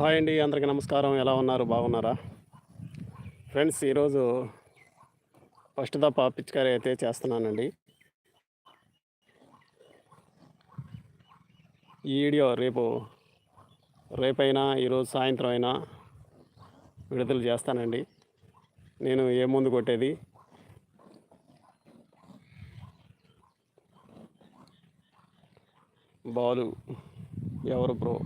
Hi అండి అందరికీ నమస్కారం. ఎలా ఉన్నారు? బాగున్నారా? ఫ్రెండ్స్ ఈరోజు ఫస్ట్ దప్ప పిచికారీ అయితే చేస్తున్నానండి. ఈ వీడియో రేపు రేపైనా ఈరోజు సాయంత్రం అయినా విడుదల చేస్తానండి. నేను ఏ ముందు కొట్టేది? బాలు ఎవరు బ్రో?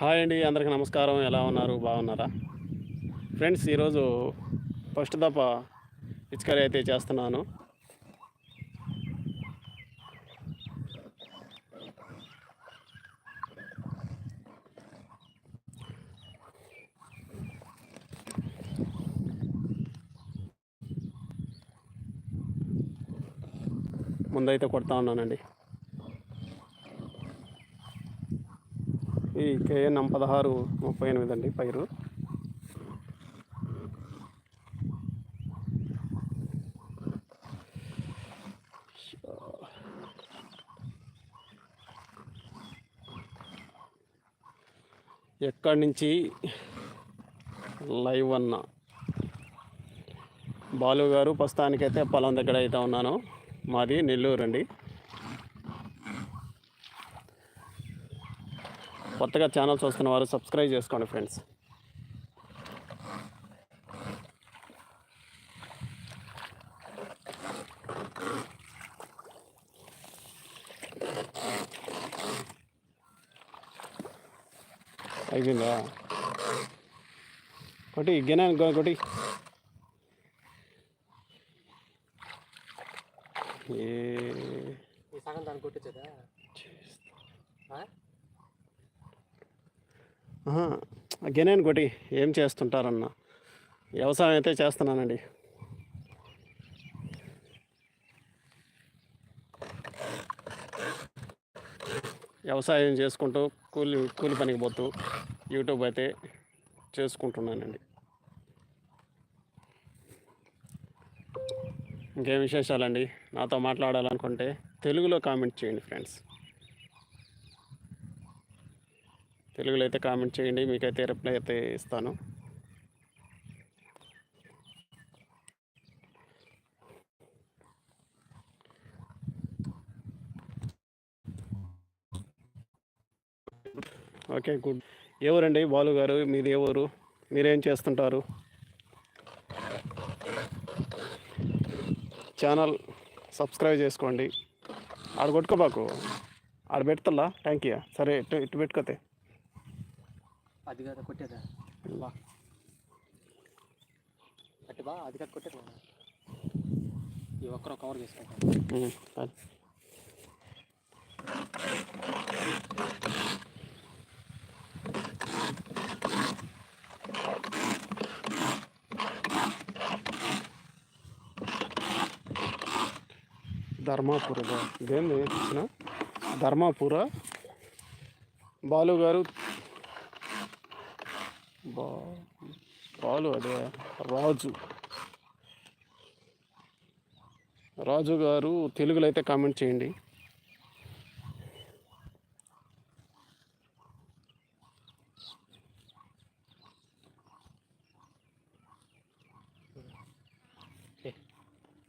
హాయ్ అండి అందరికీ నమస్కారం. ఎలా ఉన్నారు? బాగున్నారా? ఫ్రెండ్స్ ఈరోజు ఫస్ట్ దఫ పిచికారీ అయితే చేస్తున్నాను. ముందైతే కొడతా ఉన్నానండి ఈ కేఎన్ఎం పదహారు ముప్పై ఎనిమిది అండి పైరు. ఎక్కడి నుంచి లైవ్ అన్న బాలు గారు ప్రస్తుతానికైతే పొలం దగ్గర అయితే ఉన్నాను. మాది నెల్లూరు అండి కొత్తగా ఛానల్ చూస్తున్న వారు సబ్స్క్రైబ్ చేసుకోండి ఫ్రెండ్స్. అయిపోయిందా? కొట్టి గిన్నె కొట్టి. ఏ సగం దాన్ని కొట్టించదా? గెనేన్ కొట్టి ఏం చేస్తుంటారన్న? వ్యవసాయం అయితే చేస్తున్నానండి. వ్యవసాయం చేసుకుంటూ కూలి కూలి పనికి పోతూ యూట్యూబ్ అయితే చేసుకుంటున్నానండి. ఇంకేం విశేషాలండి? నాతో మాట్లాడాలనుకుంటే తెలుగులో కామెంట్ చేయండి ఫ్రెండ్స్. తెలుగులో అయితే కామెంట్ చేయండి మీకైతే రిప్లై అయితే ఇస్తాను. Okay good. ఎవరండి బాలు గారు మీది ఏ ఊరు? మీరేం చేస్తుంటారు? ఛానల్ సబ్స్క్రైబ్ చేసుకోండి. ఆడ కొట్టుకోబాకు ఆడ పెడతల్లా? థ్యాంక్ యూ సరే ఇటు ఇటు పెట్టుకోతే. అది కదా కొట్టేదా? బా. అట్టి బా అది కదా కొట్టేది. ఈ ఒక్కరు కవర్ చేసుకుంటాం ఉమ్, సరే. ధర్మాపుర ఇదేంది? ధర్మాపుర. బాలు గారు అబ్బా బాలు అదే రాజు. రాజు గారు తెలుగులో అయితే కామెంట్ చేయండి.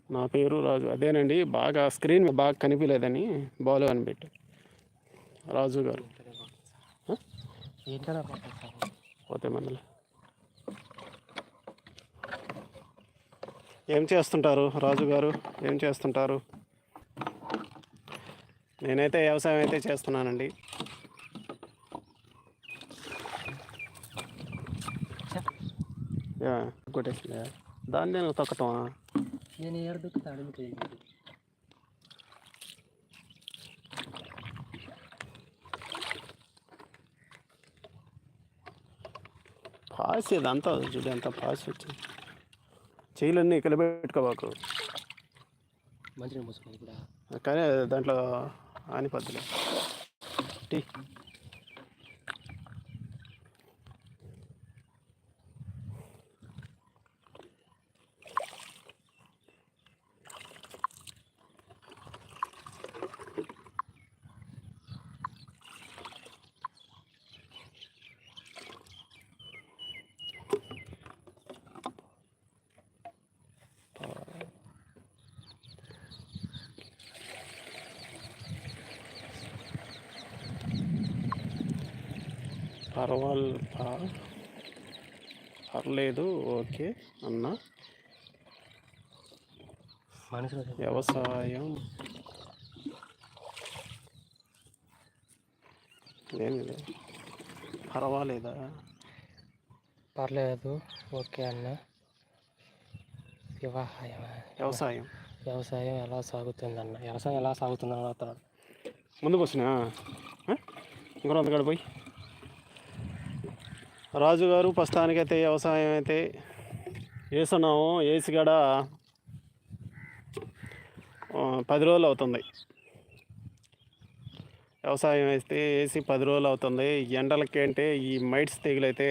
నా పేరు రాజు. అదేనండి బాగా స్క్రీన్ బాగా కనిపించలేదని బాలు అని పెట్టి రాజు గారు. పోతే మందులు ఏం చేస్తుంటారు రాజు గారు? ఏం చేస్తుంటారు? నేనైతే వ్యవసాయం అయితే చేస్తున్నానండి. యా, కొట్టేసిందా? దాన్ని నేను తొక్కటమా? నేను ఏడు దొక్కుతాడు పాస్ ఇదంతా చూడు ఎంత పాస్ వచ్చింది. చెయ్యిలన్నీ ఇక్కడ పెట్టుకోబాకు మంచిగా కానీ దాంట్లో ఆనిపద్దులే టీ పర్వాల్ పర్లేదు ఓకే అన్న మనుషులు వ్యవసాయం ఏమి లేదు పర్వాలేదా? పర్లేదు ఓకే అన్న. వ్యవసాయం వ్యవసాయం. వ్యవసాయం ఎలా సాగుతుంది అన్న? వ్యవసాయం ఎలా సాగుతుంది అని అడుగుతున్నాడు ముందుకు వచ్చినా? ఇంకో అంతకాడ పోయి. రాజుగారు ప్రస్తుతానికైతే వ్యవసాయం అయితే వేస్తున్నాము వేసి కాడ పది రోజులు అవుతుంది. వ్యవసాయం వేస్తే వేసి పది రోజులు అవుతుంది. ఎండలకి అంటే ఈ మైట్స్ తెగులైతే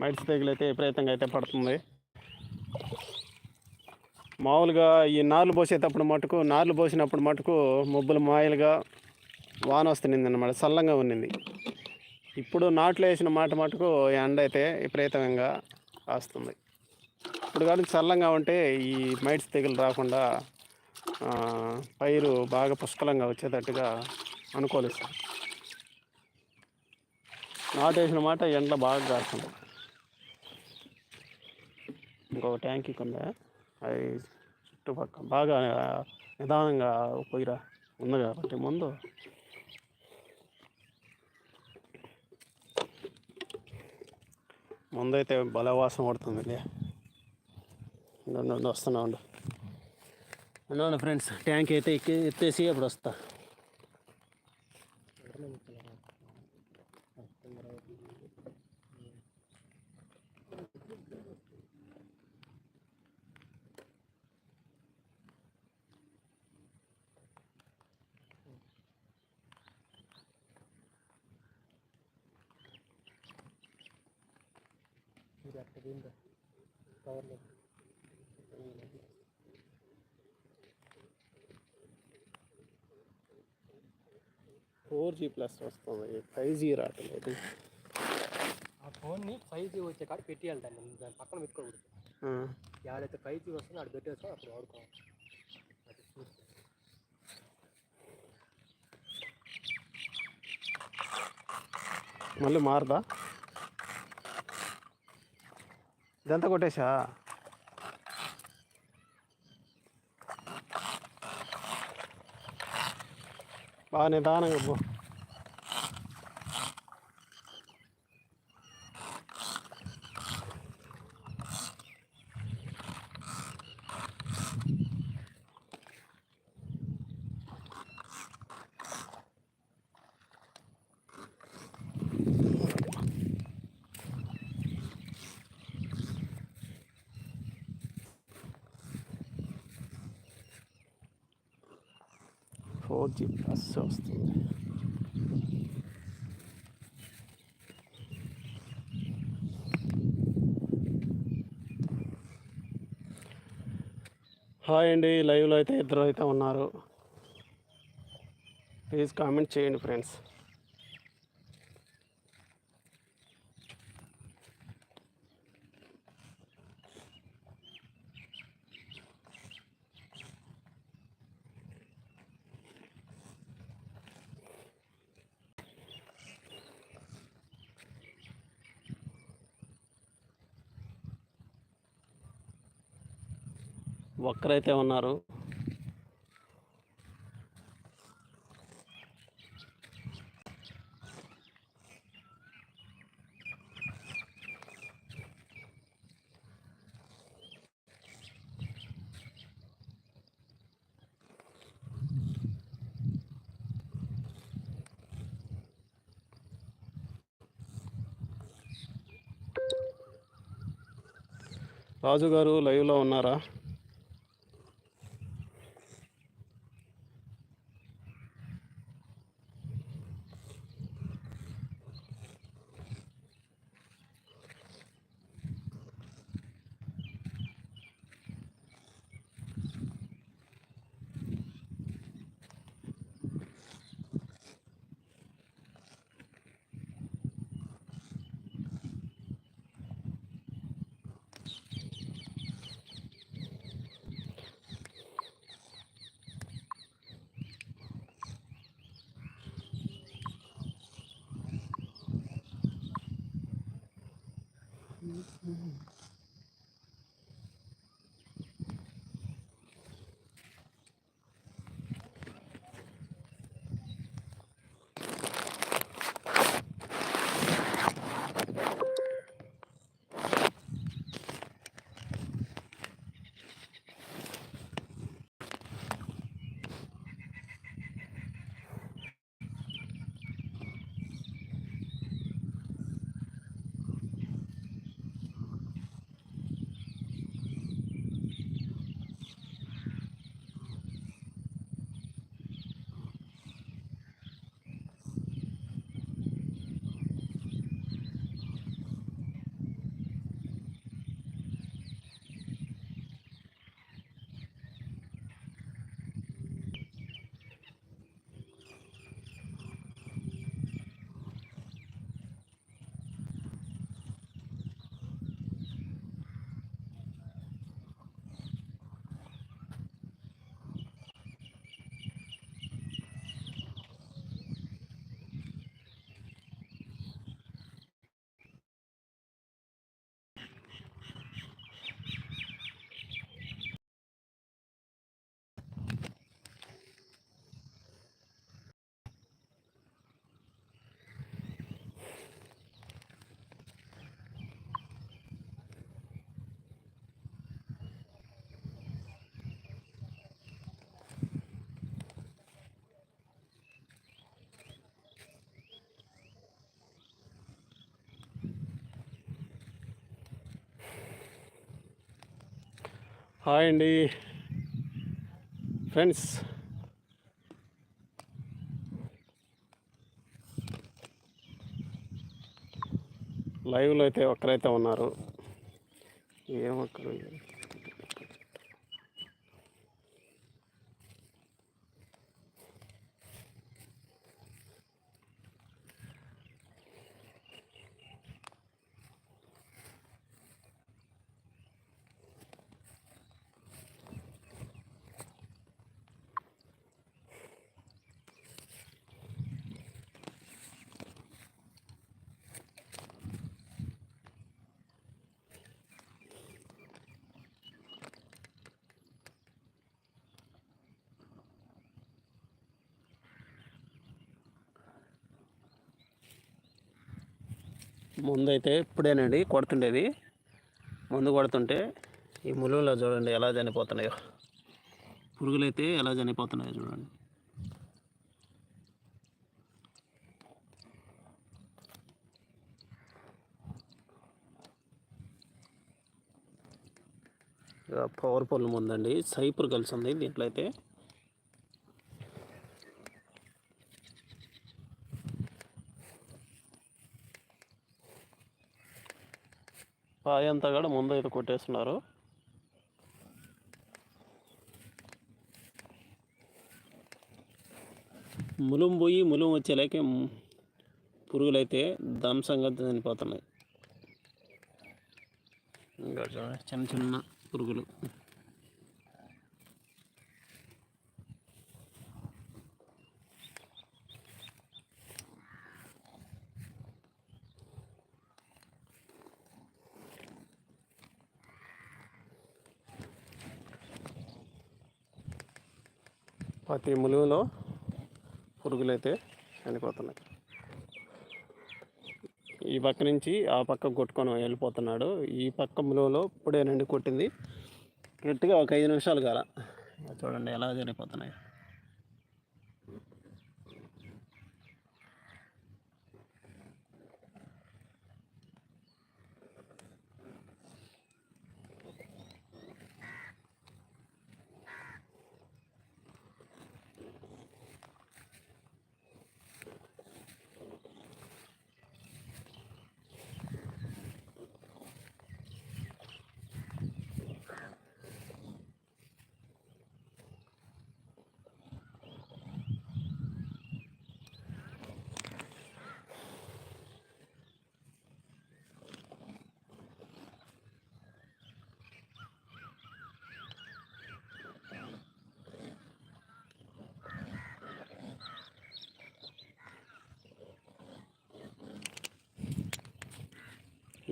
మైట్స్ తెగులైతే విపరీతంగా అయితే పడుతుంది. మామూలుగా ఈ నార్లు పోసేటప్పుడు మటుకు నార్లు పోసినప్పుడు మటుకు మబ్బులు మాయలుగా వాన వస్తుంది అన్నమాట చల్లంగా ఉన్నింది. ఇప్పుడు నాట్లు వేసిన మాట మటుకు ఎండ అయితే విపరీతంగా వస్తుంది ఇప్పుడు కానీ చల్లంగా ఉంటే ఈ మైట్స్ తెగులు రాకుండా పైరు బాగా పుష్కలంగా వచ్చేటట్టుగా అనుకూలిస్తుంది నాటు వేసిన మాట ఎండ బాగా కాస్తుంది ఇంకొక ట్యాంక్ ఉందా అది చుట్టుపక్కల బాగా నిదానంగా పోయిరా ఉంది కాబట్టి ముందు ముందైతే బలవాసం పడుతుంది వస్తున్నా ఉండు. ఉండండి ఫ్రెండ్స్ ట్యాంక్ అయితే ఎక్కి ఎత్తేసి అప్పుడు వస్తా. ఫోర్ జీ ప్లస్ వస్తుంది. ఫైవ్ జీ రావట్లేదు. ఆ ఫోన్ని ఫైవ్ జీ వచ్చే కాడ పెట్టేయాలి దాన్ని దాని పక్కన పెట్టుకోకూడదు. ఎక్కడైతే ఫైవ్ జీ వస్తుందో అక్కడ పెట్టేసుకో అప్పుడు వాడుకోవాలి. మళ్ళీ మారదా? ఇదంతా కొట్టేశా బాగా నిదానంగా పో. ఫోర్ ప్లస్ వస్తుంది హాయ్ అండి లైవ్లో అయితే ఇద్దరు అయితే ఉన్నారు. ప్లీజ్ కామెంట్ చేయండి ఫ్రెండ్స్ ఒక్కరైతే ఉన్నారు. రాజు గారు లైవ్లో ఉన్నారా? హాయ్ అండి. ఫ్రెండ్స్. లైవ్లో అయితే ఒక్కరైతే ఉన్నారు. ఏమొక్కరు ముందు అయితే ఇప్పుడేనండి కొడుతుండేది ముందు కొడుతుంటే ఈ ములుగులో చూడండి ఎలా చనిపోతున్నాయో. పురుగులు అయితే ఎలా చనిపోతున్నాయో చూడండి. పవర్ఫుల్ ఉందండి పోల్ ముందండి. కలిసి ఉంది దీంట్లో అయితే. పాయ అంతా కూడా ముందు అయితే కొట్టేస్తున్నారు. ములుం పోయి ములుం వచ్చేలాకే పురుగులైతే ధ్వంసంగా చనిపోతున్నాయి. ఇంకా చిన్న చిన్న పురుగులు. ప్రతి ములుగులో పురుగులైతే చనిపోతున్నాయి. ఈ పక్క నుంచి ఆ పక్క కొట్టుకొని వెళ్ళిపోతున్నాడు. ఈ పక్క ములుగులో ఇప్పుడేనండి కొట్టింది. గట్టిగా ఒక ఐదు నిమిషాలు కాల. చూడండి ఎలా చనిపోతున్నాయి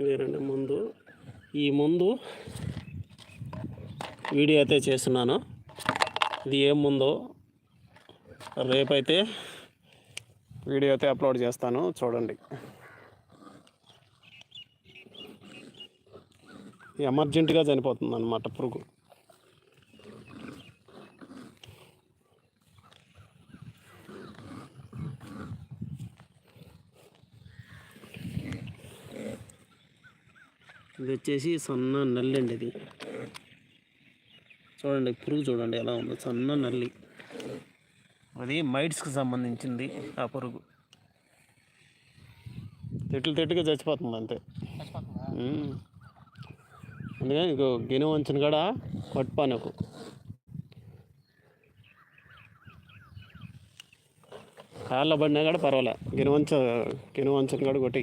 వేరండి ముందు. ఈ ముందు వీడియో అయితే చేస్తున్నాను. ఇది ఏం ముందో రేపైతే వీడియో అయితే అప్లోడ్ చేస్తాను. చూడండి. ఎమర్జెంటుగా చనిపోతుంది అనమాట పురుగు. ఇది వచ్చేసి సన్న నల్లి అండి ఇది. చూడండి పురుగు చూడండి ఎలా ఉందో. సన్న నల్లి. అది మైట్స్కి సంబంధించింది ఆ పురుగు. తెట్లు తెట్టుగా చచ్చిపోతుంది అంతే. అందుకని ఇంకో గిన్నె వంచిన కాడ పట్టుపానకు. కాళ్ళ పడినా కూడా పర్వాలే. గిన్నె వంచ గిన్నె వంచిన కాడ కొట్టి.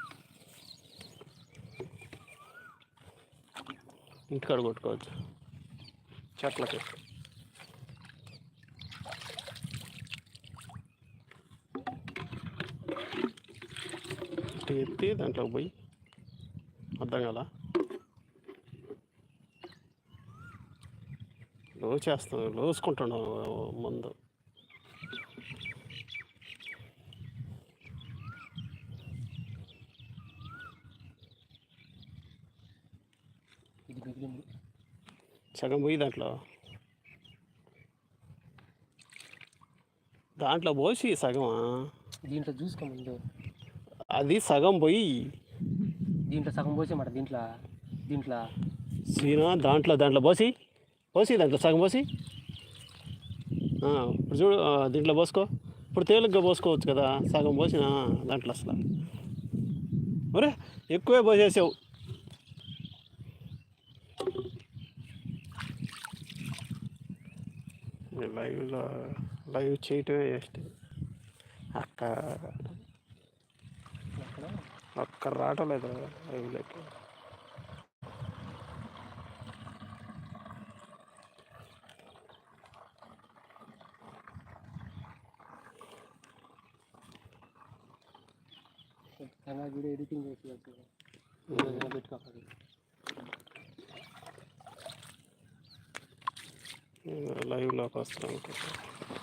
ఇంటికాడ కొట్టుకోవచ్చు. చెట్లకి. ఇటు ఎత్తి దాంట్లోకి పోయి అర్థం కదా లో చేస్తాం లోసుకుంటున్నాం ముందు ఇది మిగిలింది సగం పోయి దాంట్లో. దాంట్లో పోసి సగమా? దీంట్లో చూసుకో ముందు. అది సగం పోయి. దీంట్లో సగం పోసే మాట దీంట్లో దీంట్లో. సీనా దాంట్లో దాంట్లో పోసి పోసి దాంట్లో సగం పోసి. ఇప్పుడు చూడు దీంట్లో పోసుకో. ఇప్పుడు తేలిగ్గా పోసుకోవచ్చు కదా సగం పోసిన దాంట్లో అసలు. ఒరే ఎక్కువే పోసేసావు. లైవ్లో లైవ్ చేయటమే వేస్ట్. అక్క అక్కడ ఒక్క రావట్లేదు లైవ్లోకి. అలా వీడియో ఎడిటింగ్ చేసి పెట్టుకోవాలి? লাইভ লাভ আসসালাম